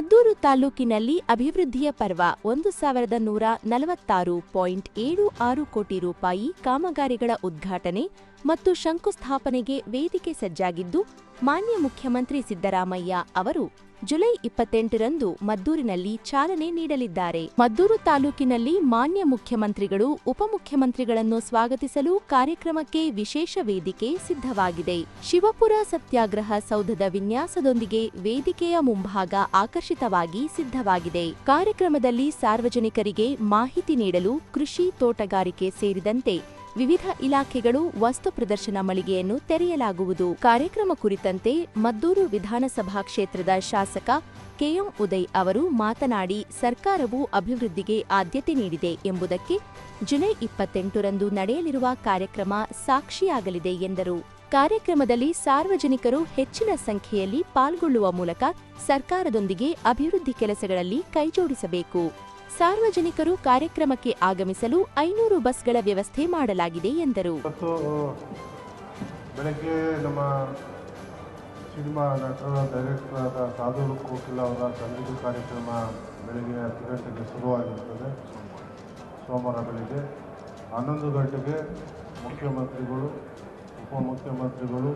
ಮದ್ದೂರು ತಾಲೂಕಿನಲ್ಲಿ ಅಭಿವೃದ್ಧಿಯ ಪರ್ವ ಒಂದು ಸಾವಿರದ ನೂರ ನಲವತ್ತಾರು ಪಾಯಿಂಟ್ ಏಳು ಆರು ಕೋಟಿ ರೂಪಾಯಿ ಕಾಮಗಾರಿಗಳ ಉದ್ಘಾಟನೆ ಮತ್ತು ಶಂಕುಸ್ಥಾಪನೆಗೆ ವೇದಿಕೆ ಸಜ್ಜಾಗಿದ್ದು ಮಾನ್ಯ ಮುಖ್ಯಮಂತ್ರಿ ಸಿದ್ದರಾಮಯ್ಯ ಅವರು ಜುಲೈ ಇಪ್ಪತ್ತೆಂಟರಂದು ಮದ್ದೂರಿನಲ್ಲಿ ಚಾಲನೆ ನೀಡಲಿದ್ದಾರೆ. ಮದ್ದೂರು ತಾಲೂಕಿನಲ್ಲಿ ಮಾನ್ಯ ಮುಖ್ಯಮಂತ್ರಿಗಳು, ಉಪಮುಖ್ಯಮಂತ್ರಿಗಳನ್ನು ಸ್ವಾಗತಿಸಲು ಕಾರ್ಯಕ್ರಮಕ್ಕೆ ವಿಶೇಷ ವೇದಿಕೆ ಸಿದ್ಧವಾಗಿದೆ. ಶಿವಪುರ ಸತ್ಯಾಗ್ರಹ ಸೌಧದ ವಿನ್ಯಾಸದೊಂದಿಗೆ ವೇದಿಕೆಯ ಮುಂಭಾಗ ಆಕರ್ಷಿತವಾಗಿ ಸಿದ್ಧವಾಗಿದೆ. ಕಾರ್ಯಕ್ರಮದಲ್ಲಿ ಸಾರ್ವಜನಿಕರಿಗೆ ಮಾಹಿತಿ ನೀಡಲು ಕೃಷಿ ತೋಟಗಾರಿಕೆ ಸೇರಿದಂತೆ ವಿವಿಧ ಇಲಾಖೆಗಳು ವಸ್ತು ಪ್ರದರ್ಶನ ಮಳಿಗೆಯನ್ನು ತೆರೆಯಲಾಗುವುದು. ಕಾರ್ಯಕ್ರಮ ಕುರಿತಂತೆ ಮದ್ದೂರು ವಿಧಾನಸಭಾ ಕ್ಷೇತ್ರದ ಶಾಸಕ ಕೆಎಂ ಉದಯ್ ಅವರು ಮಾತನಾಡಿ, ಸರ್ಕಾರವು ಅಭಿವೃದ್ಧಿಗೆ ಆದ್ಯತೆ ನೀಡಿದೆ ಎಂಬುದಕ್ಕೆ ಜುಲೈ ಇಪ್ಪತ್ತೆಂಟರಂದು ನಡೆಯಲಿರುವ ಕಾರ್ಯಕ್ರಮ ಸಾಕ್ಷಿಯಾಗಲಿದೆ ಎಂದರು. ಕಾರ್ಯಕ್ರಮದಲ್ಲಿ ಸಾರ್ವಜನಿಕರು ಹೆಚ್ಚಿನ ಸಂಖ್ಯೆಯಲ್ಲಿ ಪಾಲ್ಗೊಳ್ಳುವ ಮೂಲಕ ಸರ್ಕಾರದೊಂದಿಗೆ ಅಭಿವೃದ್ಧಿ ಕೆಲಸಗಳಲ್ಲಿ ಕೈಜೋಡಿಸಬೇಕು. ಸಾರ್ವಜನಿಕರು ಕಾರ್ಯಕ್ರಮಕ್ಕೆ ಆಗಮಿಸಲು ಐನೂರು ಬಸ್ಗಳ ವ್ಯವಸ್ಥೆ ಮಾಡಲಾಗಿದೆ ಎಂದರು. ಬೆಳಗ್ಗೆ ನಮ್ಮ ಸಿನಿಮಾ ನಟರ ಡೈರೆಕ್ಟರ್ ಆದ ಸಾಧು ಕೋಕಿಲ ಅವರ ಸಂಗೀತ ಕಾರ್ಯಕ್ರಮ ಬೆಳಗ್ಗೆ ಹತ್ತು ಗಂಟೆಗೆ ಶುರುವಾಗಿರ್ತದೆ. ಸೋಮವಾರ ಬೆಳಗ್ಗೆ ಹನ್ನೊಂದು ಗಂಟೆಗೆ ಮುಖ್ಯಮಂತ್ರಿಗಳು, ಉಪಮುಖ್ಯಮಂತ್ರಿಗಳು,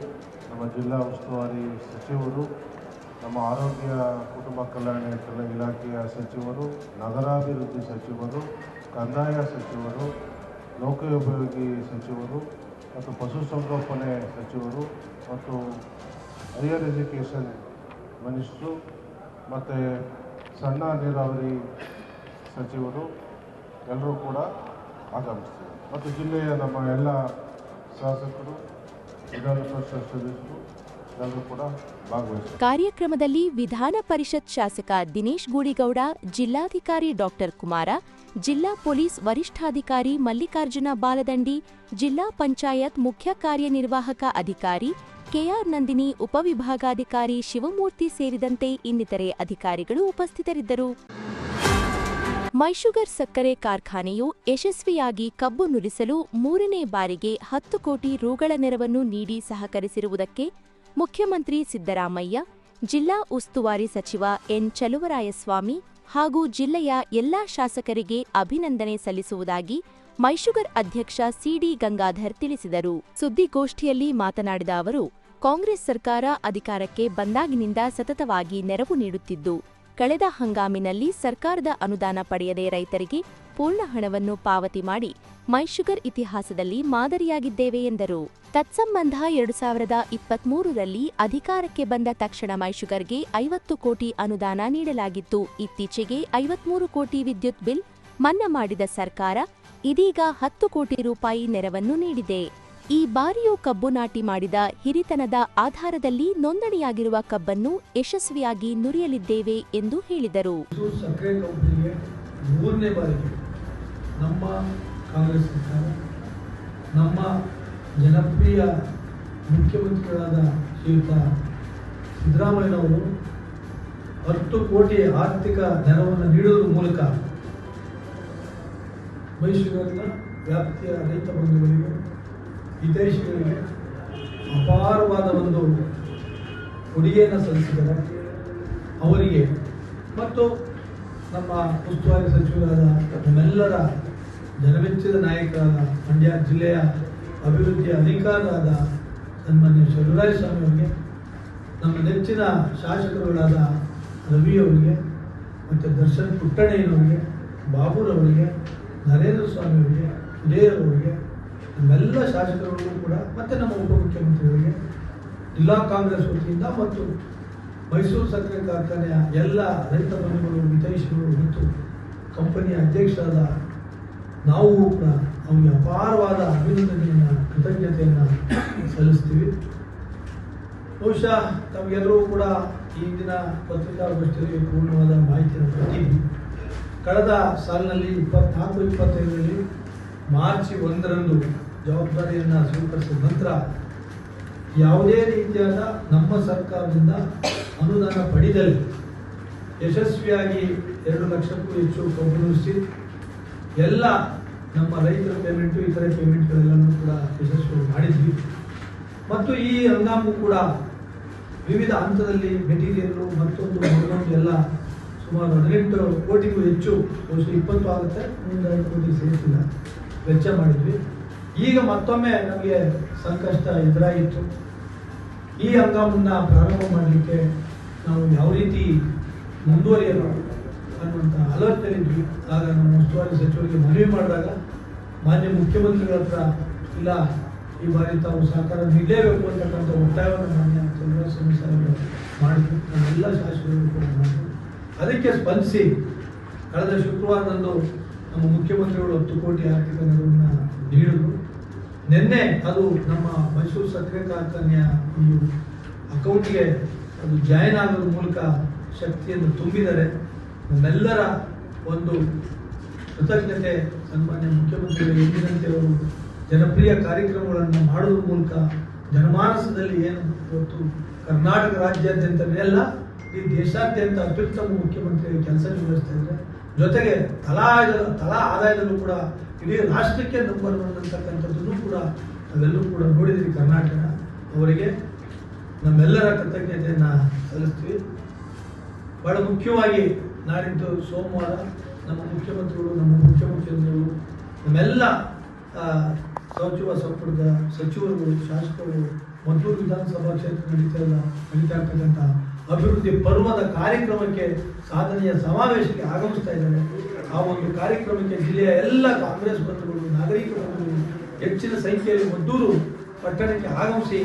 ನಮ್ಮ ಜಿಲ್ಲಾ ಉಸ್ತುವಾರಿ ಸಚಿವರು ನಮ್ಮ ಆರೋಗ್ಯ, ಕುಟುಂಬ ಕಲ್ಯಾಣ ಕೆಲ ಇಲಾಖೆಯ ಸಚಿವರು, ನಗರಾಭಿವೃದ್ಧಿ ಸಚಿವರು, ಕಂದಾಯ ಸಚಿವರು, ಲೋಕೋಪಯೋಗಿ ಸಚಿವರು ಮತ್ತು ಪಶುಸಂಗೋಪನೆ ಸಚಿವರು ಮತ್ತು ಹೈಯರ್ ಎಜುಕೇಷನ್ ಮಿನಿಸ್ಟ್ರು ಮತ್ತು ಸಣ್ಣ ನೀರಾವರಿ ಸಚಿವರು ಎಲ್ಲರೂ ಕೂಡ ಆಗಮಿಸ್ತಾರೆ ಮತ್ತು ಜಿಲ್ಲೆಯ ನಮ್ಮ ಎಲ್ಲ ಶಾಸಕರು ವಿಧಾನ ಪರಿಷತ್ ಸದಸ್ಯರು ಎಲ್ಲರೂ ಕೂಡ ಕಾರ್ಯಕ್ರಮದಲ್ಲಿ ವಿಧಾನ ಪರಿಷತ್ ಶಾಸಕ ದಿನೇಶ್ ಗೂಡಿಗೌಡ, ಜಿಲ್ಲಾಧಿಕಾರಿ ಡಾಕ್ಟರ್ ಕುಮಾರ, ಜಿಲ್ಲಾ ಪೊಲೀಸ್ ವರಿಷ್ಠಾಧಿಕಾರಿ ಮಲ್ಲಿಕಾರ್ಜುನ ಬಾಲದಂಡಿ, ಜಿಲ್ಲಾ ಪಂಚಾಯತ್ ಮುಖ್ಯ ಕಾರ್ಯನಿರ್ವಾಹಕ ಅಧಿಕಾರಿ ಕೆಆರ್ ನಂದಿನಿ, ಉಪವಿಭಾಗಾಧಿಕಾರಿ ಶಿವಮೂರ್ತಿ ಸೇರಿದಂತೆ ಇನ್ನಿತರೆ ಅಧಿಕಾರಿಗಳು ಉಪಸ್ಥಿತರಿದ್ದರು. ಮೈಶುಗರ್ ಸಕ್ಕರೆ ಕಾರ್ಖಾನೆಯು ಯಶಸ್ವಿಯಾಗಿ ಕಬ್ಬು ನುರಿಸಲು ಮೂರನೇ ಬಾರಿಗೆ ಹತ್ತು ಕೋಟಿ ರುಗಳ ನೆರವನ್ನು ನೀಡಿ ಸಹಕರಿಸಿರುವುದಕ್ಕೆ ಮುಖ್ಯಮಂತ್ರಿ ಸಿದ್ದರಾಮಯ್ಯ, ಜಿಲ್ಲಾ ಉಸ್ತುವಾರಿ ಸಚಿವ ಎನ್. ಚಲುವರಾಯಸ್ವಾಮಿ ಹಾಗೂ ಜಿಲ್ಲೆಯ ಎಲ್ಲಾ ಶಾಸಕರಿಗೆ ಅಭಿನಂದನೆ ಸಲ್ಲಿಸುವುದಾಗಿ ಮೈಶುಗರ್ ಅಧ್ಯಕ್ಷ ಸಿಡಿ ಗಂಗಾಧರ್ ತಿಳಿಸಿದರು. ಸುದ್ದಿಗೋಷ್ಠಿಯಲ್ಲಿ ಮಾತನಾಡಿದ ಅವರು, ಕಾಂಗ್ರೆಸ್ ಸರ್ಕಾರ ಅಧಿಕಾರಕ್ಕೆ ಬಂದಾಗಿನಿಂದ ಸತತವಾಗಿ ನೆರವು ನೀಡುತ್ತಿದ್ದು ಕಳೆದ ಹಂಗಾಮಿನಲ್ಲಿ ಸರ್ಕಾರದ ಅನುದಾನ ಪಡೆಯದೆ ರೈತರಿಗೆ ಪೂರ್ಣ ಹಣವನ್ನು ಪಾವತಿ ಮಾಡಿ ಮೈಶುಗರ್ ಇತಿಹಾಸದಲ್ಲಿ ಮಾದರಿಯಾಗಿದ್ದೇವೆ ಎಂದರು. ತತ್ಸಂಬಂಧ ಎರಡು ಸಾವಿರದ ಇಪ್ಪತ್ಮೂರರಲ್ಲಿ ಅಧಿಕಾರಕ್ಕೆ ಬಂದ ತಕ್ಷಣ ಮೈಶುಗರ್ಗೆ ಐವತ್ತು ಕೋಟಿ ಅನುದಾನ ನೀಡಲಾಗಿತ್ತು. ಇತ್ತೀಚೆಗೆ ಐವತ್ಮೂರು ಕೋಟಿ ವಿದ್ಯುತ್ ಬಿಲ್ ಮನ್ನಾ ಮಾಡಿದ ಸರ್ಕಾರ ಇದೀಗ ಹತ್ತು ಕೋಟಿ ರೂಪಾಯಿ ನೆರವನ್ನು ನೀಡಿದೆ. ಈ ಬಾರಿಯೂ ಕಬ್ಬು ನಾಟಿ ಮಾಡಿದ ಹಿರಿತನದ ಆಧಾರದಲ್ಲಿ ನೋಂದಣಿಯಾಗಿರುವ ಕಬ್ಬನ್ನು ಯಶಸ್ವಿಯಾಗಿ ನುರಿಯಲಿದ್ದೇವೆ ಎಂದು ಹೇಳಿದರು. ನಮ್ಮ ಕಾಂಗ್ರೆಸ್ ಸರ್ಕಾರ, ನಮ್ಮ ಜನಪ್ರಿಯ ಮುಖ್ಯಮಂತ್ರಿಗಳಾದ ಶ್ರೀಯುತ ಸಿದ್ದರಾಮಯ್ಯನವರು ಹತ್ತು ಕೋಟಿ ಆರ್ಥಿಕ ನೆರವನ್ನು ನೀಡುವ ಮೂಲಕ ಮೈಸೂರಿನ ವ್ಯಾಪ್ತಿಯ ರೈತ ಬಂಧುಗಳಿಗೆ ವಿದೇಶಿಗಳಿಗೆ ಅಪಾರವಾದ ಒಂದು ಕೊಡುಗೆಯನ್ನು ಸಲ್ಲಿಸಿದ್ದಾರೆ. ಅವರಿಗೆ ಮತ್ತು ನಮ್ಮ ಉಸ್ತುವಾರಿ ಸಚಿವರಾದ ನಮ್ಮೆಲ್ಲರ ಜನಮೆಚ್ಚಿದ ನಾಯಕರಾದ ಮಂಡ್ಯ ಜಿಲ್ಲೆಯ ಅಭಿವೃದ್ಧಿಯ ಅಧಿಕಾರರಾದ ಸನ್ಮಾನ್ಯ ಶಿವರಾಜಸ್ವಾಮಿ ಅವರಿಗೆ, ನಮ್ಮ ನೆಚ್ಚಿನ ಶಾಸಕರುಗಳಾದ ರವಿ ಅವರಿಗೆ ಮತ್ತು ದರ್ಶನ್ ಪುಟ್ಟಣ್ಣಯ್ಯನವರಿಗೆ ಬಾಬುರವರಿಗೆ, ನರೇಂದ್ರ ಸ್ವಾಮಿಯವರಿಗೆ ಅವರಿಗೆ ನಮ್ಮೆಲ್ಲ ಶಾಸಕರುಗಳು ಕೂಡ ಮತ್ತು ನಮ್ಮ ಉಪಮುಖ್ಯಮಂತ್ರಿಗಳಿಗೆ ಜಿಲ್ಲಾ ಕಾಂಗ್ರೆಸ್ ವತಿಯಿಂದ ಮತ್ತು ಮೈಸೂರು ಸಕ್ಕರೆ ಕಾರ್ಖಾನೆಯ ಎಲ್ಲ ರೈತ ಬಂಧುಗಳು, ಹಿತೈಷಿಗಳು ಮತ್ತು ಕಂಪನಿಯ ಅಧ್ಯಕ್ಷರಾದ ನಾವು ಕೂಡ ಅವರಿಗೆ ಅಪಾರವಾದ ಅಭಿನಂದನೆಯನ್ನು, ಕೃತಜ್ಞತೆಯನ್ನು ಸಲ್ಲಿಸ್ತೀವಿ. ಬಹುಶಃ ತಮಗೆಲ್ಲರೂ ಕೂಡ ಈ ದಿನ ಪತ್ರಿಕಾಗೋಷ್ಠಿಯಲ್ಲಿ ಪೂರ್ಣವಾದ ಮಾಹಿತಿಯನ್ನು ಕೊಟ್ಟಿದ್ವಿ ಕಳೆದ ಸಾಲಿನಲ್ಲಿ ಇಪ್ಪತ್ನಾಲ್ಕು, ಇಪ್ಪತ್ತೈದರಲ್ಲಿ ಮಾರ್ಚ್ ಒಂದರಂದು ಜವಾಬ್ದಾರಿಯನ್ನು ಸ್ವೀಕರಿಸಿದ ನಂತರ ಯಾವುದೇ ರೀತಿಯಾದ ನಮ್ಮ ಸರ್ಕಾರದಿಂದ ಅನುದಾನ ಪಡೆದಲ್ಲಿ ಯಶಸ್ವಿಯಾಗಿ ಎರಡು ಲಕ್ಷಕ್ಕೂ ಹೆಚ್ಚು ಕಂಪನಿಸಿ ಎಲ್ಲ ನಮ್ಮ ರೈತರ ಪೇಮೆಂಟು ಇತರೆ ಪೇಮೆಂಟ್ಗಳೆಲ್ಲನೂ ಕೂಡ ಯಶಸ್ವಿ ಮಾಡಿದ್ವಿ. ಮತ್ತು ಈ ಹಂಗಾಮು ಕೂಡ ವಿವಿಧ ಹಂತದಲ್ಲಿ ಮೆಟೀರಿಯಲ್ಲು ಮತ್ತೊಂದು ಮತ್ತೊಂದು ಎಲ್ಲ ಸುಮಾರು ಹದಿನೆಂಟು ಕೋಟಿಗೂ ಹೆಚ್ಚು, ಬಹುಶಃ ಇಪ್ಪತ್ತು ಆಗುತ್ತೆ ಮುಂದೆ ಕೋಟಿ ಸೇರಿಸಿಲ್ಲ. ವೆಚ್ಚ ಮಾಡಿದ್ವಿ. ಈಗ ಮತ್ತೊಮ್ಮೆ ನಮಗೆ ಸಂಕಷ್ಟ ಎದುರಾಯಿತು ಈ ಹಂಗಾಮನ್ನು ಪ್ರಾರಂಭ ಮಾಡಲಿಕ್ಕೆ ನಾವು ಯಾವ ರೀತಿ ಮುಂದುವರಿಯಲು ಅನ್ನುವಂಥ ಆಲೋಚನೆಯಿದ್ವಿ ಆಗ ನಮ್ಮ ಉಸ್ತುವಾರಿ ಸಚಿವರಿಗೆ ಮನವಿ ಮಾಡಿದಾಗ ಮಾನ್ಯ ಮುಖ್ಯಮಂತ್ರಿಗಳ ಹತ್ರ, ಇಲ್ಲ, ಈ ಬಾರಿ ತಾವು ಸಹಕಾರ ನೀಡಲೇಬೇಕು ಅಂತಕ್ಕಂಥ ಒತ್ತಾಯವನ್ನು ಮಾನ್ಯ ಚಂದ್ರಬಾಬು ಸಾಹೇಬರು ಮಾಡಿದ್ರು. ನಾವೆಲ್ಲ ಶಾಸಕರು ಕೂಡ ಮಾಡಿದ್ರು ಅದಕ್ಕೆ ಸ್ಪಂದಿಸಿ, ಕಳೆದ ಶುಕ್ರವಾರದಂದು ನಮ್ಮ ಮುಖ್ಯಮಂತ್ರಿಗಳು ಹತ್ತು ಕೋಟಿ ಆರ್ಥಿಕ ನೆರವನ್ನು ನೀಡಿದರು. ನಿನ್ನೆ ಅದು ನಮ್ಮ ಮೈಸೂರು ಸಕ್ಕರೆ ಕಾರ್ಖಾನೆಯ ಒಂದು ಅಕೌಂಟ್ಗೆ ಅದು ಜಾಯಿನ್ ಆಗೋದ್ರ ಮೂಲಕ ಶಕ್ತಿಯನ್ನು ತುಂಬಿದರೆ ನಮ್ಮೆಲ್ಲರ ಒಂದು ಕೃತಜ್ಞತೆ, ಸನ್ಮಾನ್ಯ ಮುಖ್ಯಮಂತ್ರಿಗಳು, ಎಂದಿನಂತೆ ಅವರು ಜನಪ್ರಿಯ ಕಾರ್ಯಕ್ರಮಗಳನ್ನು ಮಾಡೋದ್ರ ಮೂಲಕ ಜನಮಾನಸದಲ್ಲಿ ಏನು ಇವತ್ತು ಕರ್ನಾಟಕ ರಾಜ್ಯಾದ್ಯಂತ ಅಲ್ಲ, ಈ ದೇಶಾದ್ಯಂತ ಅತ್ಯುತ್ತಮ ಮುಖ್ಯಮಂತ್ರಿಯ ಕೆಲಸ ನಿರ್ವಹಿಸ್ತಾ ಇದ್ದಾರೆ. ಜೊತೆಗೆ ತಲಾ ತಲಾ ಆದಾಯದಲ್ಲೂ ಕೂಡ ಇಡೀ ರಾಷ್ಟ್ರಕ್ಕೆ ನಂಬರ್ ಒನ್ ಕೂಡ ನಾವೆಲ್ಲರೂ ಕೂಡ ನೋಡಿದ್ದೀವಿ. ಕರ್ನಾಟಕ ಅವರಿಗೆ ನಮ್ಮೆಲ್ಲರ ಕೃತಜ್ಞತೆಯನ್ನು ಸಲ್ಲಿಸ್ತೀವಿ. ಬಹಳ ಮುಖ್ಯವಾಗಿ ನಾಡಿದ್ದು ಸೋಮವಾರ ನಮ್ಮ ಮುಖ್ಯಮಂತ್ರಿಗಳು ನಮ್ಮ ಮುಖ್ಯಮಂತ್ರಿಗಳು, ನಮ್ಮೆಲ್ಲ ಸಚಿವ ಸಂಪುಟದ ಸಚಿವರುಗಳು ಶಾಸಕರು ಮದ್ದೂರು ವಿಧಾನಸಭಾ ಕ್ಷೇತ್ರ ನಡೀತಾ ನಡೀತಾ ಇರ್ತಕ್ಕಂಥ ಅಭಿವೃದ್ಧಿ ಪರ್ವದ ಕಾರ್ಯಕ್ರಮಕ್ಕೆ ಸಾಧನೆಯ ಸಮಾವೇಶಕ್ಕೆ ಆಗಮಿಸ್ತಾ ಇದ್ದಾರೆ. ಆ ಒಂದು ಕಾರ್ಯಕ್ರಮಕ್ಕೆ ಜಿಲ್ಲೆಯ ಎಲ್ಲ ಕಾಂಗ್ರೆಸ್ ಬಂಧುಗಳು, ನಾಗರಿಕ ಬಂಧುಗಳು ಹೆಚ್ಚಿನ ಸಂಖ್ಯೆಯಲ್ಲಿ ಮದ್ದೂರು ಪಟ್ಟಣಕ್ಕೆ ಆಗಮಿಸಿ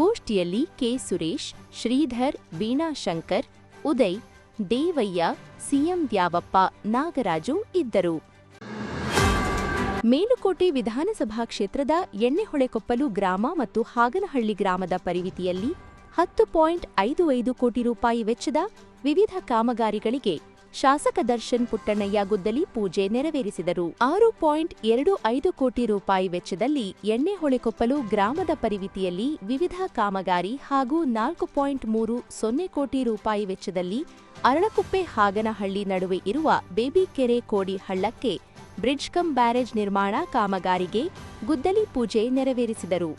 ಗೋಷ್ಠಿಯಲ್ಲಿ ಕೆ ಸುರೇಶ್, ಶ್ರೀಧರ್, ವೀಣಾ ಶಂಕರ್, ಉದಯ್, ದೇವಯ್ಯ, ಸಿಎಂ ದ್ಯಾವಪ್ಪ, ನಾಗರಾಜು ಇದ್ದರು. ಮೇಲುಕೋಟೆ ವಿಧಾನಸಭಾ ಕ್ಷೇತ್ರದ ಎಣ್ಣೆಹೊಳೆಕೊಪ್ಪಲು ಗ್ರಾಮ ಮತ್ತು ಹಾಗನಹಳ್ಳಿ ಗ್ರಾಮದ ಪರಿವಿತಿಯಲ್ಲಿ ಹತ್ತು ಪಾಯಿಂಟ್ ಐದು ಐದು ಕೋಟಿ ರೂಪಾಯಿ ವೆಚ್ಚದ ವಿವಿಧ ಕಾಮಗಾರಿಗಳಿಗೆ ಶಾಸಕ ದರ್ಶನ್ ಪುಟ್ಟಣ್ಣಯ್ಯ ಗುದ್ದಲಿ ಪೂಜೆ ನೆರವೇರಿಸಿದರು. ಆರು ಪಾಯಿಂಟ್ ಎರಡು ಐದು ಕೋಟಿ ರೂಪಾಯಿ ವೆಚ್ಚದಲ್ಲಿ ಎಣ್ಣೆ ಹೊಳೆಕೊಪ್ಪಲು ಗ್ರಾಮದ ಪರಿವಿತಿಯಲ್ಲಿ ವಿವಿಧ ಕಾಮಗಾರಿ ಹಾಗೂ ನಾಲ್ಕು ಪಾಯಿಂಟ್ ಮೂರು ಸೊನ್ನೆ ಕೋಟಿ ರೂಪಾಯಿ ವೆಚ್ಚದಲ್ಲಿ ಅರಳಕುಪ್ಪೆ ಹಾಗನಹಳ್ಳಿ ನಡುವೆ ಇರುವ ಬೇಬಿಕೆರೆ ಕೋಡಿ ಹಳ್ಳಕ್ಕೆ ಬ್ರಿಡ್ಜ್ ಕಂ ಬ್ಯಾರೇಜ್ ನಿರ್ಮಾಣ ಕಾಮಗಾರಿಗೆ ಗುದ್ದಲಿ ಪೂಜೆ ನೆರವೇರಿಸಿದರು.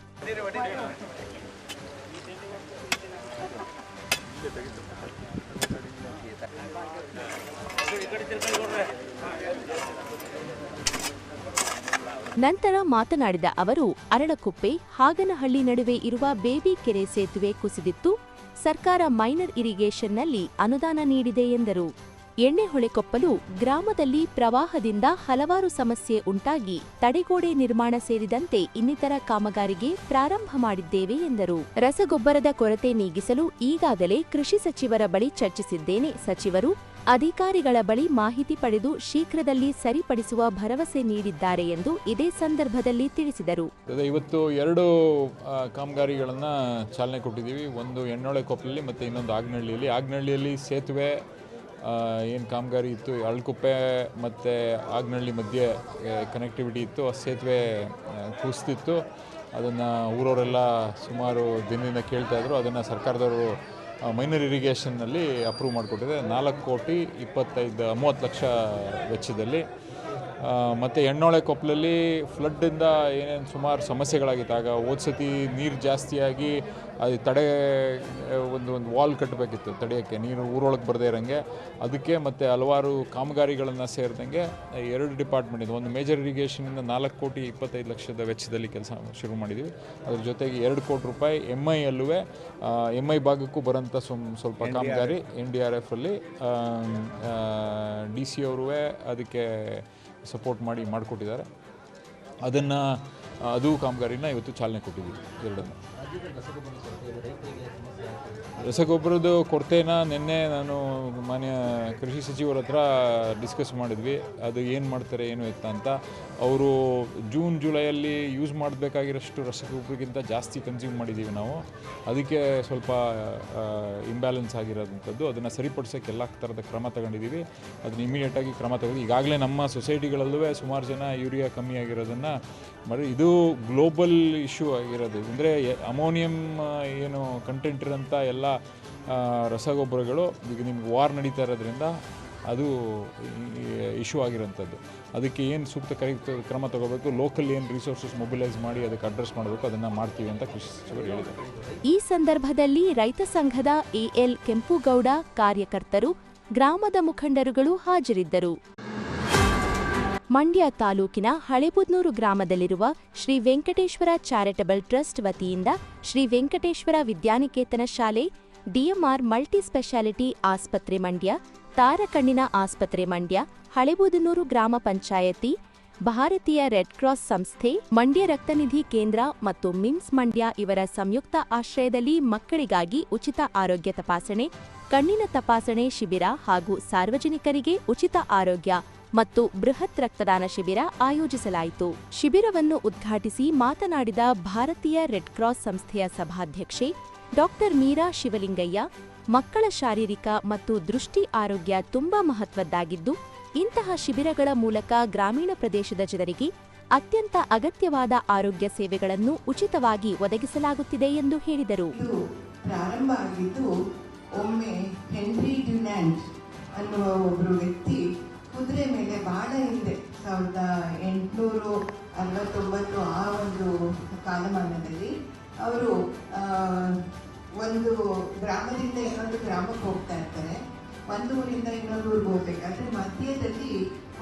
ನಂತರ ಮಾತನಾಡಿದ ಅವರು, ಅರಳಕುಪ್ಪೆ, ಹಾಗನಹಳ್ಳಿ ನಡುವೆ ಇರುವ ಬೇಬಿ ಕೆರೆ ಸೇತುವೆ ಕುಸಿದಿತ್ತು. ಸರ್ಕಾರ ಮೈನರ್ ಇರಿಗೇಷನ್ನಲ್ಲಿ ಅನುದಾನ ನೀಡಿದೆ ಎಂದರು. ಎಣ್ಣೆಹೊಳೆಕೊಪ್ಪಲು ಗ್ರಾಮದಲ್ಲಿ ಪ್ರವಾಹದಿಂದ ಹಲವಾರು ಸಮಸ್ಯೆ ಉಂಟಾಗಿ ತಡೆಗೋಡೆ ನಿರ್ಮಾಣ ಸೇರಿದಂತೆ ಇನ್ನಿತರ ಕಾಮಗಾರಿಗೆ ಪ್ರಾರಂಭ ಮಾಡಿದ್ದೇವೆ ಎಂದರು. ರಸಗೊಬ್ಬರದ ಕೊರತೆ ನೀಗಿಸಲು ಈಗಾಗಲೇ ಕೃಷಿ ಸಚಿವರ ಬಳಿ ಚರ್ಚಿಸಿದ್ದೇನೆ. ಸಚಿವರು ಅಧಿಕಾರಿಗಳ ಬಳಿ ಮಾಹಿತಿ ಪಡೆದು ಶೀಘ್ರದಲ್ಲಿ ಸರಿಪಡಿಸುವ ಭರವಸೆ ನೀಡಿದ್ದಾರೆ ಎಂದು ಇದೇ ಸಂದರ್ಭದಲ್ಲಿ ತಿಳಿಸಿದರು. ಇವತ್ತು ಎರಡು ಕಾಮಗಾರಿಗಳನ್ನು ಚಾಲನೆ ಕೊಟ್ಟಿದ್ದೀವಿ. ಒಂದು ಎಣ್ಣೊಳೆ ಕೊಪ್ಪಲಲ್ಲಿ ಮತ್ತು ಇನ್ನೊಂದು ಆಗ್ನಹಳ್ಳಿಯಲ್ಲಿ ಆಗ್ನಹಳ್ಳಿಯಲ್ಲಿ ಸೇತುವೆ ಏನು ಕಾಮಗಾರಿ ಇತ್ತು? ಅಳ್ಕುಪ್ಪೆ ಮತ್ತು ಆಗ್ನಹಳ್ಳಿ ಮಧ್ಯೆ ಕನೆಕ್ಟಿವಿಟಿ ಇತ್ತು. ಆ ಸೇತುವೆ ಕುಸ್ತಿತ್ತು ಅದನ್ನು ಊರವರೆಲ್ಲ ಸುಮಾರು ದಿನದಿಂದ ಕೇಳ್ತಾ ಇದ್ರು. ಅದನ್ನು ಸರ್ಕಾರದವರು ಮೈನರ್ ಇರಿಗೇಷನ್ನಲ್ಲಿ ಅಪ್ರೂವ್ ಮಾಡಿಕೊಟ್ಟಿದೆ. ನಾಲ್ಕು ಕೋಟಿ ಇಪ್ಪತ್ತೈದು, ಮೂವತ್ತು ಲಕ್ಷ ವೆಚ್ಚದಲ್ಲಿ. ಮತ್ತು ಎಣ್ಣೊಳೆ ಕೊಪ್ಪಲಲ್ಲಿ ಫ್ಲಡ್ಡಿಂದ ಏನೇನು ಸುಮಾರು ಸಮಸ್ಯೆಗಳಾಗಿತ್ತು. ಆಗ ಹೋದ್ ಸತಿ ನೀರು ಜಾಸ್ತಿಯಾಗಿ ಅದು ತಡೆ ಒಂದು ಒಂದು ವಾಲ್ ಕಟ್ಟಬೇಕಿತ್ತು ತಡೆಯೋಕ್ಕೆ. ನೀರು ಊರೊಳಗೆ ಬರದೇ ಇರೋಂಗೆ. ಅದಕ್ಕೆ ಮತ್ತು ಹಲವಾರು ಕಾಮಗಾರಿಗಳನ್ನು ಸೇರಿದಂಗೆ ಎರಡು ಡಿಪಾರ್ಟ್ಮೆಂಟ್ ಇದೆ. ಒಂದು ಮೇಜರ್ ಇರಿಗೇಷನಿಂದ ನಾಲ್ಕು ಕೋಟಿ ಇಪ್ಪತ್ತೈದು ಲಕ್ಷದ ವೆಚ್ಚದಲ್ಲಿ ಕೆಲಸ ಶುರು ಮಾಡಿದ್ವಿ. ಅದ್ರ ಜೊತೆಗೆ ಎರಡು ಕೋಟಿ ರೂಪಾಯಿ ಎಂ ಐ ಅಲ್ಲೂ ಎಂ ಐ ಭಾಗಕ್ಕೂ ಬರೋಂಥ ಸ್ವಂ ಸ್ವಲ್ಪ ಕಾಮಗಾರಿ ಎನ್ ಡಿ ಆರ್ ಎಫಲ್ಲಿ ಡಿ ಸಿ ಅವರು ಅದಕ್ಕೆ ಸಪೋರ್ಟ್ ಮಾಡಿ ಮಾಡಿಕೊಟ್ಟಿದ್ದಾರೆ. ಅದನ್ನು ಅದು ಕಾಮಗಾರಿನ ಇವತ್ತು ಚಾಲನೆ ಕೊಟ್ಟಿದ್ದೀವಿ, ಎರಡನ್ನು. ರಸಗೊಬ್ಬರದ ಕೊರತೆನ ನಿನ್ನೆ ನಾನು ಮಾನ್ಯ ಕೃಷಿ ಸಚಿವರ ಹತ್ರ ಡಿಸ್ಕಸ್ ಮಾಡಿದ್ವಿ. ಅದು ಏನು ಮಾಡ್ತಾರೆ, ಏನು ಇತ್ತ ಅಂತ. ಅವರು ಜೂನ್ ಜುಲೈಯಲ್ಲಿ ಯೂಸ್ ಮಾಡಬೇಕಾಗಿರೋಷ್ಟು ರಸಗೊಬ್ಬರಕ್ಕಿಂತ ಜಾಸ್ತಿ ಕನ್ಸ್ಯೂಮ್ ಮಾಡಿದ್ದೀವಿ ನಾವು. ಅದಕ್ಕೆ ಸ್ವಲ್ಪ ಇಂಬ್ಯಾಲೆನ್ಸ್ ಆಗಿರೋದಂಥದ್ದು. ಅದನ್ನು ಸರಿಪಡಿಸೋಕ್ಕೆ ಎಲ್ಲ ಥರದ ಕ್ರಮ ತಗೊಂಡಿದ್ದೀವಿ. ಅದನ್ನ ಇಮಿಡಿಯೇಟಾಗಿ ಕ್ರಮ ತಗೊಂಡು ಈಗಾಗಲೇ ನಮ್ಮ ಸೊಸೈಟಿಗಳಲ್ಲೂ ಸುಮಾರು ಜನ ಯೂರಿಯಾ ಕಮ್ಮಿ ಆಗಿರೋದನ್ನು ಮಾಡಿ ಇದು ಗ್ಲೋಬಲ್ ಇಶ್ಯೂ ಆಗಿರೋದು. ಅಂದರೆ ಅಮೋನಿಯಂ ಏನು ಕಂಟೆಂಟ್ ಇರೋಂಥ ಎಲ್ಲ ರಸಗೊಬ್ಬರಗಳು ಈಗ ನಿಮ್ಗೆ ವಾರ್ ನಡೀತಾ ಇರೋದ್ರಿಂದ ಅದು ಇಶ್ಯೂ ಆಗಿರೋಂಥದ್ದು. ಅದಕ್ಕೆ ಏನು ಸೂಕ್ತ ಕೈ ಕ್ರಮ ತಗೋಬೇಕು? ಲೋಕಲ್ ಏನು ರಿಸೋರ್ಸಸ್ ಮೊಬಿಲೈಸ್ ಮಾಡಿ ಅದಕ್ಕೆ ಅಡ್ರೆಸ್ ಮಾಡಬೇಕು? ಅದನ್ನು ಮಾಡ್ತೀವಿ ಅಂತ ಕೃಷಿ ಸಚಿವರು ಹೇಳಿದರು ಈ ಸಂದರ್ಭದಲ್ಲಿ ರೈತ ಸಂಘದ ಎಎಲ್ ಕೆಂಪುಗೌಡ ಕಾರ್ಯಕರ್ತರು, ಗ್ರಾಮದ ಮುಖಂಡರುಗಳು ಹಾಜರಿದ್ದರು. ಮಂಡ್ಯ ತಾಲೂಕಿನ ಹಳೆಬುದ್ನೂರು ಗ್ರಾಮದಲ್ಲಿರುವ ಶ್ರೀ ವೆಂಕಟೇಶ್ವರ ಚಾರಿಟಬಲ್ ಟ್ರಸ್ಟ್ ವತಿಯಿಂದ ಶ್ರೀ ವೆಂಕಟೇಶ್ವರ ವಿದ್ಯಾನಿಕೇತನ ಶಾಲೆ, ಡಿಎಂಆರ್ ಮಲ್ಟಿ ಸ್ಪೆಷಾಲಿಟಿ ಆಸ್ಪತ್ರೆ ಮಂಡ್ಯ, ತಾರಕಣ್ಣಿನ ಆಸ್ಪತ್ರೆ ಮಂಡ್ಯ, ಹಳೆಬುದನೂರು ಗ್ರಾಮ ಪಂಚಾಯತಿ, ಭಾರತೀಯ ರೆಡ್ ಕ್ರಾಸ್ ಸಂಸ್ಥೆ, ಮಂಡ್ಯ ರಕ್ತನಿಧಿ ಕೇಂದ್ರ ಮತ್ತು ಮಿಮ್ಸ್ ಮಂಡ್ಯ ಇವರ ಸಂಯುಕ್ತ ಆಶ್ರಯದಲ್ಲಿ ಮಕ್ಕಳಿಗಾಗಿ ಉಚಿತ ಆರೋಗ್ಯ ತಪಾಸಣೆ, ಕಣ್ಣಿನ ತಪಾಸಣೆ ಶಿಬಿರ ಹಾಗೂ ಸಾರ್ವಜನಿಕರಿಗೆ ಉಚಿತ ಆರೋಗ್ಯ ಮತ್ತು ಬೃಹತ್ ರಕ್ತದಾನ ಶಿಬಿರ ಆಯೋಜಿಸಲಾಯಿತು. ಶಿಬಿರವನ್ನು ಉದ್ಘಾಟಿಸಿ ಮಾತನಾಡಿದ ಭಾರತೀಯ ರೆಡ್ ಕ್ರಾಸ್ ಸಂಸ್ಥೆಯ ಸಭಾಧ್ಯಕ್ಷೆ ಡಾಕ್ಟರ್ ಮೀರಾ ಶಿವಲಿಂಗಯ್ಯ, ಮಕ್ಕಳ ಶಾರೀರಿಕ ಮತ್ತು ದೃಷ್ಟಿ ಆರೋಗ್ಯ ತುಂಬಾ ಮಹತ್ವದ್ದಾಗಿದ್ದು, ಇಂತಹ ಶಿಬಿರಗಳ ಮೂಲಕ ಗ್ರಾಮೀಣ ಪ್ರದೇಶದ ಜನರಿಗೆ ಅತ್ಯಂತ ಅಗತ್ಯವಾದ ಆರೋಗ್ಯ ಸೇವೆಗಳನ್ನು ಉಚಿತವಾಗಿ ಒದಗಿಸಲಾಗುತ್ತಿದೆ ಎಂದು ಹೇಳಿದರು. ಪ್ರಾರಂಭ ಆಗಿದ್ದು, ಒಮ್ಮೆ ಹೆನ್ರಿ ಡ್ಯುನ್ಯಾಂಟ್ ಅನ್ನುವ ಒಬ್ಬರು ವ್ಯಕ್ತಿ ಕುದುರೆ ಮೇಲೆ ಬಹಳ ಹಿಂದೆ ಸಾವಿರದ ಎಂಟುನೂರು ಅರವತ್ತೊಂಬತ್ತು ಆ ಒಂದು ಕಾಲಮಾನದಲ್ಲಿ ಅವರು ಒಂದು ಗ್ರಾಮದಿಂದ ಇನ್ನೊಂದು ಗ್ರಾಮಕ್ಕೆ ಹೋಗ್ತಾ ಇರ್ತಾರೆ. ಒಂದು ಊರಿಂದ ಇನ್ನೊಂದು ಊರಿಗೆ ಹೋಗ್ಬೇಕಾದ್ರೆ ಮಧ್ಯದಲ್ಲಿ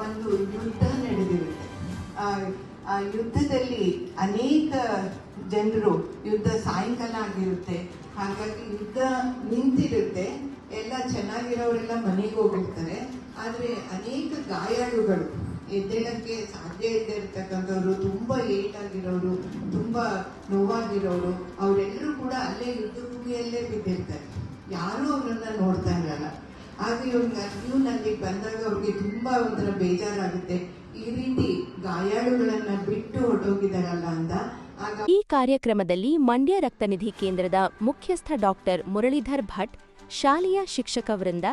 ಒಂದು ಯುದ್ಧ ನಡೆದಿರುತ್ತೆ. ಆ ಯುದ್ಧದಲ್ಲಿ ಅನೇಕ ಜನರು ಯುದ್ಧ ಸಾಯಂಕಾಲ ಆಗಿರುತ್ತೆ. ಹಾಗಾಗಿ ಯುದ್ಧ ನಿಂತಿರುತ್ತೆ. ಎಲ್ಲ ಚೆನ್ನಾಗಿರೋರೆಲ್ಲ ಮನೆಗೆ ಹೋಗಿರ್ತಾರೆ ಆದರೆ ಅನೇಕ ಗಾಯಾಳುಗಳು ಎದ್ದೇಳಕ್ಕೆ ಸಾಧ್ಯ ಇಲ್ಲದೆ ಇರ್ತಕ್ಕಂಥವ್ರು, ತುಂಬ ಏಟಾಗಿರೋರು ತುಂಬ ನೋವಾಗಿರೋರು ಅವರೆಲ್ಲರೂ ಕೂಡ ಅಲ್ಲೇ ಯುದ್ಧ ಭೂಮಿಯಲ್ಲೇ ಬಿದ್ದಿರ್ತಾರೆ. ಯಾರೂ ಅವ್ರನ್ನ ನೋಡ್ತಾ ಇರಲ್ಲ. ಆಗ ಇವ್ರಿಗೆ ಅಲ್ಲಿಗೆ ಬಂದಾಗ ಅವ್ರಿಗೆ ತುಂಬಾ ಒಂಥರ ಬೇಜಾರಾಗುತ್ತೆ. ಈ ರೀತಿ ಗಾಯಾಳುಗಳನ್ನ ಬಿಟ್ಟು ಹೊರಟೋಗಿದಾರಲ್ಲ ಅಂತ. ಈ ಕಾರ್ಯಕ್ರಮದಲ್ಲಿ ಮಂಡ್ಯ ರಕ್ತನಿಧಿ ಕೇಂದ್ರದ ಮುಖ್ಯಸ್ಥ ಡಾಕ್ಟರ್ ಮುರಳೀಧರ್ ಭಟ್, ಶಾಲೆಯ ಶಿಕ್ಷಕ ವೃಂದ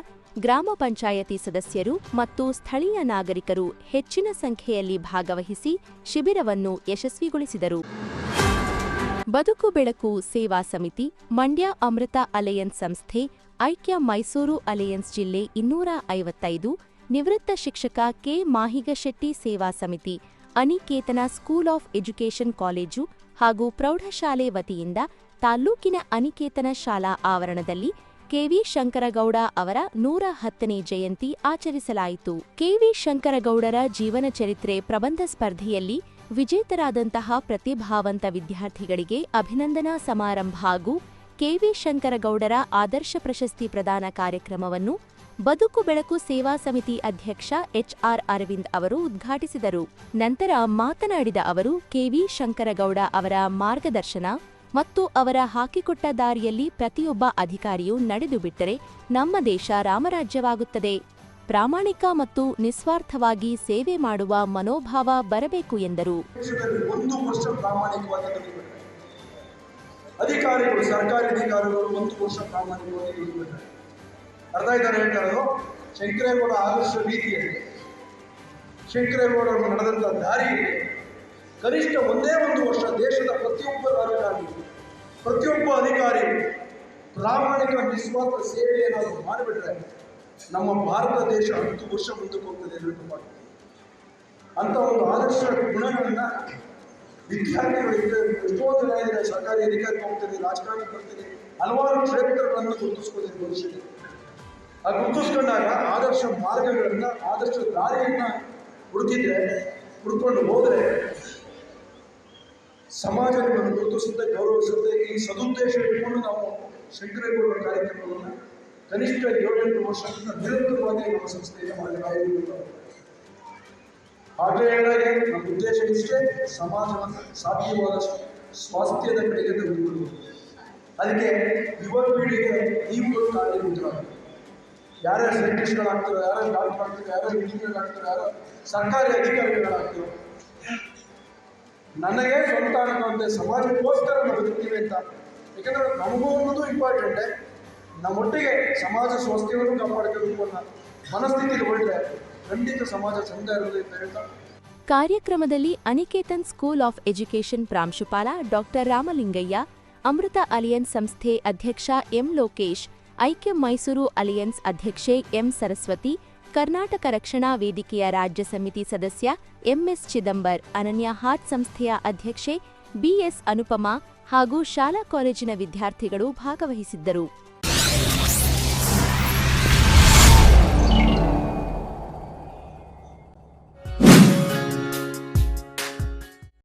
ಗ್ರಾಮ ಪಂಚಾಯತಿ ಸದಸ್ಯರು ಮತ್ತು ಸ್ಥಳೀಯ ನಾಗರಿಕರು ಹೆಚ್ಚಿನ ಸಂಖ್ಯೆಯಲ್ಲಿ ಭಾಗವಹಿಸಿ ಶಿಬಿರವನ್ನು ಯಶಸ್ವಿಗೊಳಿಸಿದರು. ಬದುಕು ಬೆಳಕು ಸೇವಾ ಸಮಿತಿ, ಮಂಡ್ಯ ಅಮೃತ ಅಲಯನ್ಸ್ ಸಂಸ್ಥೆ, ಐಕ್ಯ ಮೈಸೂರು ಅಲಯನ್ಸ್ ಜಿಲ್ಲೆ ಇನ್ನೂರ ಐವತ್ತೈದು, ನಿವೃತ್ತ ಶಿಕ್ಷಕ ಕೆ ಮಾಹಿಗಶೆಟ್ಟಿ ಸೇವಾ ಸಮಿತಿ, Aniketana school of education college ಹಾಗೂ ಪ್ರೌಢಶಾಲೆ ವತಿಯಿಂದ ತಾಲ್ಲೂಕಿನ ಅನಿಕೇತನ ಶಾಲಾ ಆವರಣದಲ್ಲಿ ಕೆವಿ ಶಂಕರಗೌಡ ಅವರ ನೂರ ಹತ್ತನೇ ಜಯಂತಿ ಆಚರಿಸಲಾಯಿತು. ಕೆವಿ ಶಂಕರಗೌಡರ ಜೀವನ ಚರಿತ್ರೆ ಪ್ರಬಂಧ ಸ್ಪರ್ಧೆಯಲ್ಲಿ ವಿಜೇತರಾದಂತಹ ಪ್ರತಿಭಾವಂತ ವಿದ್ಯಾರ್ಥಿಗಳಿಗೆ ಅಭಿನಂದನಾ ಸಮಾರಂಭ ಹಾಗೂ ಕೆವಿ ಶಂಕರಗೌಡರ ಆದರ್ಶ ಪ್ರಶಸ್ತಿ ಪ್ರದಾನ ಕಾರ್ಯಕ್ರಮವನ್ನು ಬದುಕು ಬೆಳಕು ಸೇವಾ ಸಮಿತಿ ಅಧ್ಯಕ್ಷ ಎಚ್ಆರ್ ಅರವಿಂದ್ ಅವರು ಉದ್ಘಾಟಿಸಿದರು. ನಂತರ ಮಾತನಾಡಿದ ಅವರು, ಕೆವಿ ಶಂಕರಗೌಡ ಅವರ ಮಾರ್ಗದರ್ಶನ ಮತ್ತು ಅವರ ಹಾಕಿಕೊಟ್ಟ ದಾರಿಯಲ್ಲಿ ಪ್ರತಿಯೊಬ್ಬ ಅಧಿಕಾರಿಯೂ ನಡೆದು ಬಿಟ್ಟರೆ ನಮ್ಮ ದೇಶ ರಾಮರಾಜ್ಯವಾಗುತ್ತದೆ. ಪ್ರಾಮಾಣಿಕ ಮತ್ತು ನಿಸ್ವಾರ್ಥವಾಗಿ ಸೇವೆ ಮಾಡುವ ಮನೋಭಾವ ಬರಬೇಕು ಎಂದರು. ಅಧಿಕಾರಿಗಳು, ಸರ್ಕಾರಿ ಅಧಿಕಾರಿಗಳು ಒಂದು ವರ್ಷ ಪ್ರಾಮಾಣಿಕವಾಗಿ ಅರ್ಥ ಇದ್ದಾರೆ ಹೇಳ್ತಾ ಇರೋದು ಶಂಕರೇಗೌಡ ಆದರ್ಶ ರೀತಿಯಲ್ಲಿ ಶಂಕರೇಗೌಡರು ನಡೆದಂಥ ದಾರಿ ಕನಿಷ್ಠ ಒಂದೇ ಒಂದು ವರ್ಷ ದೇಶದ ಪ್ರತಿಯೊಬ್ಬ ರಾಜಕಾರಣಿ ಪ್ರತಿಯೊಬ್ಬ ಅಧಿಕಾರಿ ಪ್ರಾಮಾಣಿಕ ನಿಸ್ವಾರ್ಥ ಸೇವೆ ಏನಾದರೂ ಮಾಡಿಬಿಟ್ರೆ ನಮ್ಮ ಭಾರತ ದೇಶ ಹತ್ತು ವರ್ಷ ಮುಂದಕ್ಕೆ ಹೋಗ್ತದೆ ಅಂತ ಒಂದು ಆದರ್ಶ ಗುಣಗಳನ್ನ ವಿದ್ಯಾರ್ಥಿಗಳಿಗೆ ಎಷ್ಟೋ ಜನ ಇದೆ ಸರ್ಕಾರಿ ಅಧಿಕಾರಿ ಹೋಗ್ತದೆ ರಾಜಕಾರಣಕ್ಕೆ ಬರ್ತೀನಿ ಹಲವಾರು ಕ್ಷೇತ್ರಗಳನ್ನು ಗುರುತಿಸ್ಕೋತೀನಿ ಭವಿಷ್ಯದಲ್ಲಿ. ಆ ಗುರುತಿಸ್ಕೊಂಡಾಗ ಆದರ್ಶ ಮಾರ್ಗಗಳನ್ನ, ಆದರ್ಶ ದಾರಿಯನ್ನ ಹುಡುಕಿದ್ರೆ, ಹುಡ್ಕೊಂಡು ಹೋದ್ರೆ ಸಮಾಜ ನಿಮ್ಮನ್ನು ಗುರುತಿಸುತ್ತೆ ಗೌರವಿಸುತ್ತೆ ಈ ಸದುದ್ದೇಶ ಇಟ್ಕೊಂಡು ನಾವು ಶಂಕರೇಗೌಡರ ಕಾರ್ಯಕ್ರಮವನ್ನು ಕನಿಷ್ಠ ಏಳೆಂಟು ವರ್ಷದಿಂದ ನಿರಂತರವಾಗಿ ನಮ್ಮ ಸಂಸ್ಥೆಯನ್ನು ಮಾಡಲಾಗಿದೆ ಆಗಲೇ ಹೇಳಿದಾಗೆ ನಮ್ಮ ಉದ್ದೇಶ ಇಷ್ಟೇ ಸಮಾಜವನ್ನು ಸಾಧ್ಯವಾದಷ್ಟು ಸ್ವಾಸ್ಥ್ಯದ ಕಡೆಗೆ ತೆಗೆದುಕೊಳ್ಳುವುದು ಅದಕ್ಕೆ ಯುವ ಪೀಳಿಗೆ ನೀವು ಕಾರಣೀಭೂತರಾಗಬೇಕು ಯಾರ್ಯಾರು ಸೈಂಟಿಸ್ಟ್ಗಳಾಗ್ತಾರೋ ಯಾರು ಡಾಕ್ಟರ್ ಆಗ್ತಾರೆ ಯಾರು ಇಂಜಿನಿಯರ್ ಆಗ್ತಾರೆ ಯಾರು ಸರ್ಕಾರಿ ಅಧಿಕಾರಿಗಳಾಗ್ತಾರೋ ನನಗೆ ಸ್ವಂತ ಅನ್ಕೊಂಡೆ, ಸಮಾಜಕ್ಕೋಸ್ಕರ ನಾವು ಬದುಕ್ತೀವಿ ಅಂತ. ಯಾಕಂದ್ರೆ ನಮಗೂ ಅನ್ನೋದು ಇಂಪಾರ್ಟೆಂಟ್ ನಮ್ಮೊಟ್ಟಿಗೆ ಸಮಾಜ ಸ್ವಾಸ್ಥ್ಯವನ್ನು ಕಾಪಾಡ್ಕೋಬೇಕು ಮನಸ್ಥಿತಿ ಹೊರಟ್ರೆ ಖಂಡಿತ ಸಮಾಜ ಚಂದ ಇರೋದು ಅಂತ. ಹೇಳ್ತಾ ಕಾರ್ಯಕ್ರಮದಲ್ಲಿ ಅನಿಕೇತನ್ ಸ್ಕೂಲ್ ಆಫ್ ಎಜುಕೇಷನ್ ಪ್ರಾಂಶುಪಾಲ ಡಾಕ್ಟರ್ ರಾಮಲಿಂಗಯ್ಯ, ಅಮೃತ ಅಲಿಯನ್ಸ್ ಸಂಸ್ಥೆ ಅಧ್ಯಕ್ಷ ಎಂ ಲೋಕೇಶ್, ಐಕ್ಯ ಮೈಸೂರು ಅಲಿಯನ್ಸ್ ಅಧ್ಯಕ್ಷೆ ಎಂ ಸರಸ್ವತಿ ಕರ್ನಾಟಕ ರಕ್ಷಣಾ ವೇದಿಕೆಯ ರಾಜ್ಯ ಸಮಿತಿ ಸದಸ್ಯ ಎಂಎಸ್ ಚಿದಂಬರ್, ಅನನ್ಯ ಹಾಟ್ ಸಂಸ್ಥೆಯ ಅಧ್ಯಕ್ಷೆ ಬಿಎಸ್ ಅನುಪಮಾ ಹಾಗೂ ಶಾಲಾ ಕಾಲೇಜಿನ ವಿದ್ಯಾರ್ಥಿಗಳು ಭಾಗವಹಿಸಿದ್ದರು.